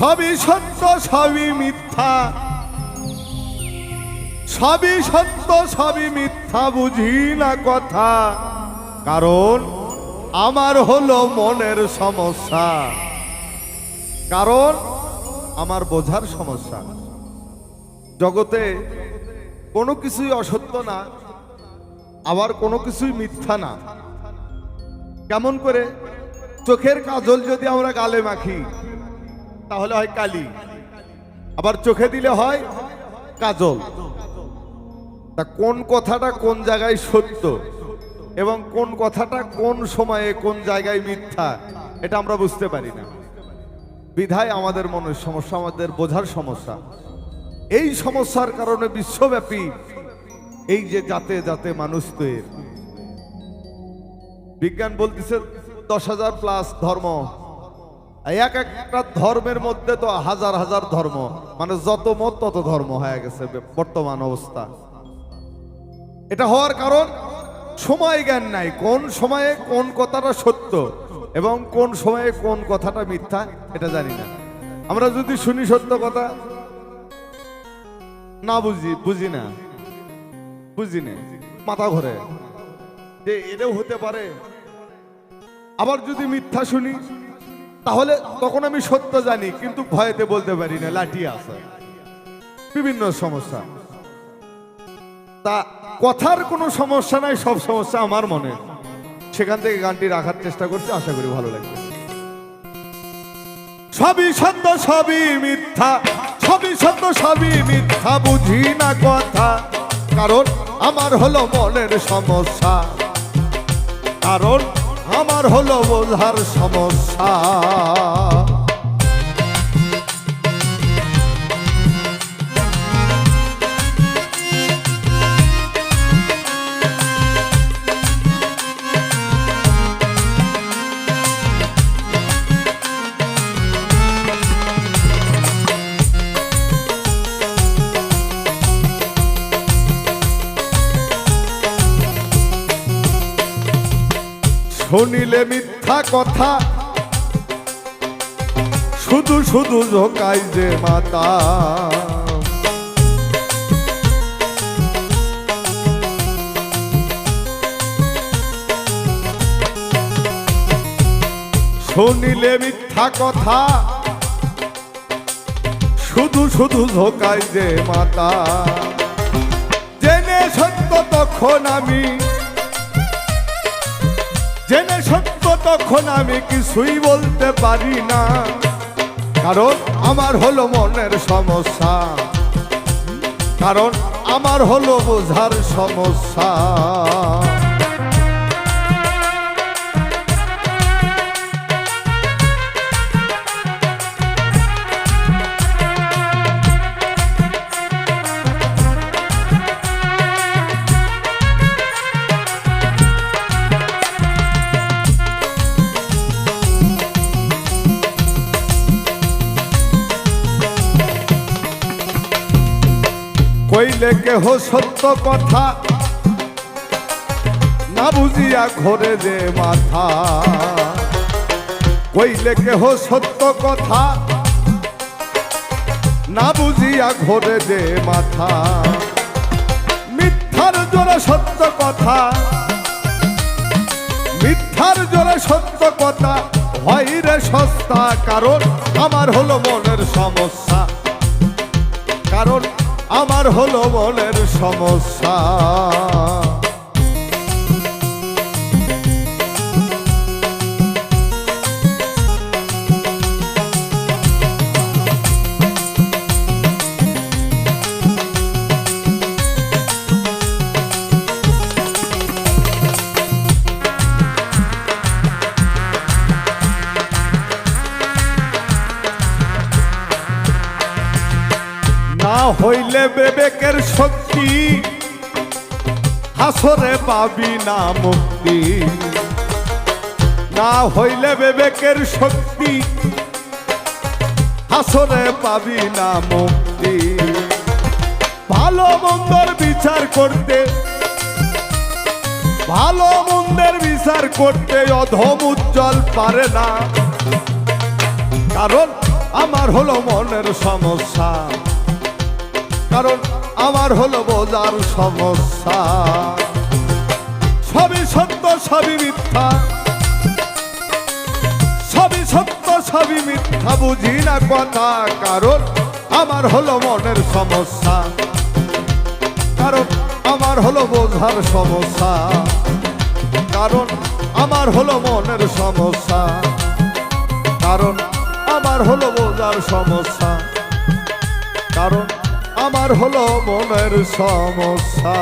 সবই সত্য, সবই মিথ্যা। সবই সত্য, সবই মিথ্যা বুঝি না কথা। কারণ আমার হলো মনের সমস্যা। কারণ আমার বোঝার সমস্যা। জগতে কোনো কিছুই অসত্য না, আবার কোনো কিছুই মিথ্যা না। কেমন করে? চোখের কাজল যদি আমরা গালে মাখি তাহলে হয় কালি। আবার চোখে দিলে হয় কাজল। তা কোন কথাটা কোন জায়গায় সত্য এবং কোন কথাটা কোন সময়ে কোন জায়গায় মিথ্যা, এটা আমরা বুঝতে পারি না। বিধায় আমাদের মনের সমস্যা, আমাদের বোঝার সমস্যা। এই সমস্যার কারণে বিশ্বব্যাপী এই যে জাতে জাতে মানুষ তৈরি। বিজ্ঞান বলতেছে দশ হাজার প্লাস ধর্ম এক একটা ধর্মের মধ্যে তো হাজার হাজার ধর্ম। মানে যত মত তত ধর্ম হয়ে গেছে বর্তমান অবস্থা। এটা হওয়ার কারণ সময় জ্ঞান নাই, কোন সময়ে কোন কথাটা সত্য এবং কোন সময়ে কোন কথাটা মিথ্যা, এটা জানি না। আমরা যদি শুনি সত্য কথা, না বুঝি বুঝি না। বুঝি না, মাথা ঘরে। যে এটাও হতে পারে। আবার যদি মিথ্যা শুনি তাহলে তখন আমি সত্য জানি, কিন্তু ভয়েতে বলতে পারি না, লাঠি আছে। বিভিন্ন সমস্যা। তা কথার কোনো সমস্যা নাই, সব সমস্যা আমার মনে। সেখান থেকে গানটি রাখার চেষ্টা করছি, আশা করি ভালো লাগবে। সবই সত্য, সবই মিথ্যা। সবই সত্য, সবই মিথ্যা, বুঝি না কথা। কারণ আমার হলো মনের সমস্যা। কারণ আমার হলো বোঝার সমস্যা। শুনিলে মিথ্যা কথা। শুধু শুধু ঝোকাই যে মাতা। শুনিলে মিথ্যা কথা। শুধু শুধু ঝোকাই যে মাতা। জেনে সত্য তখন আমি জেনে সত্য, তখন আমি কিছুই বলতে পারি না। কারণ আমার হলো মনের সমস্যা। কারণ আমার হলো বোঝার সমস্যা। কইলে কেহ সত্য কথা না বুঝিয়া ঘরে যে মাথা। কইলে কেহ সত্য কথা না বুঝিয়া ঘরে যে মাথা। মিথ্যার জোরে সত্য কথা, মিথ্যার জোরে সত্য কথা হয় রে সস্তা। কারণ আমার হলো মনের সমস্যা। কারণ আমার হলো মনের সমস্যা। হইলে বিবেকের শক্তি। হাসরে পাবি না মুক্তি। না হইলে বেবেকের শক্তি। হাসরে পাবি না মুক্তি। ভালো মন্দর বিচার করতে। ভালো মন্দের বিচার করতে অধম উজ্জ্বল পারে না। কারণ আমার হলো মনের সমস্যা। কারণ আমার হলো বোঝার সমস্যা। সবই সত্য, সবই মিথ্যা। সবই সত্য, সবই মিথ্যা, বুঝি না কথা, কারণ আমার হলো মনের সমস্যা। কারণ আমার হলো বোঝার সমস্যা। কারণ আমার হলো মনের সমস্যা। কারণ আমার হলো বোঝার সমস্যা। কারণ আমার হলো মনের সমস্যা।